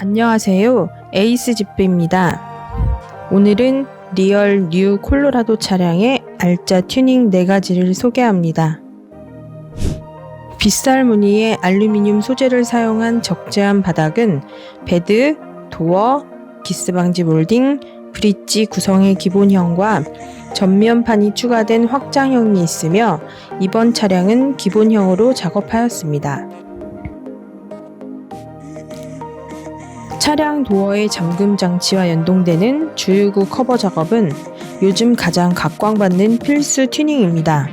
안녕하세요. 에이스 집배입니다. 오늘은 리얼 뉴 콜로라도 차량의 알짜 튜닝 4가지를 소개합니다. 빗살 무늬의 알루미늄 소재를 사용한 적재한 바닥은 베드, 도어, 기스 방지 몰딩, 브릿지 구성의 기본형과 전면판이 추가된 확장형이 있으며 이번 차량은 기본형으로 작업하였습니다. 차량 도어의 잠금 장치와 연동되는 주유구 커버 작업은 요즘 가장 각광받는 필수 튜닝입니다.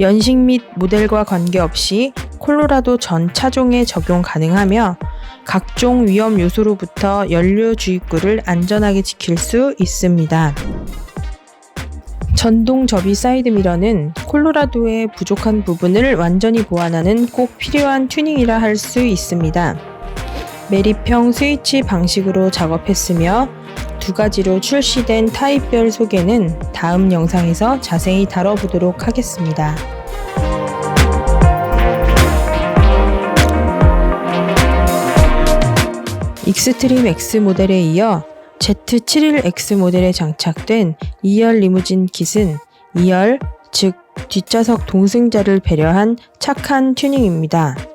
연식 및 모델과 관계없이 콜로라도 전 차종에 적용 가능하며 각종 위험 요소로부터 연료 주입구를 안전하게 지킬 수 있습니다. 전동 접이 사이드미러는 콜로라도의 부족한 부분을 완전히 보완하는 꼭 필요한 튜닝이라 할 수 있습니다. 매립형 스위치 방식으로 작업했으며 두 가지로 출시된 타입별 소개는 다음 영상에서 자세히 다뤄보도록 하겠습니다. 익스트림 X 모델에 이어 Z71X 모델에 장착된 2열 리무진 킷은 2열, 즉 뒷좌석 동승자를 배려한 착한 튜닝입니다.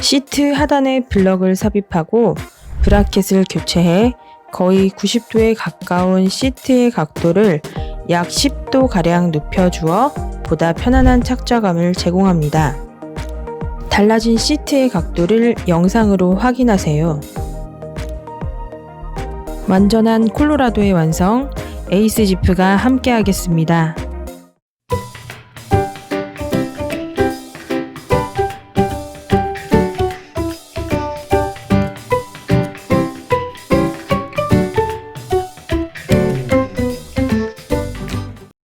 시트 하단에 블럭을 삽입하고 브라켓을 교체해 거의 90도에 가까운 시트의 각도를 약 10도 가량 눕혀주어 보다 편안한 착좌감을 제공합니다. 달라진 시트의 각도를 영상으로 확인하세요. 완전한 콜로라도의 완성, 에이스 지프가 함께하겠습니다.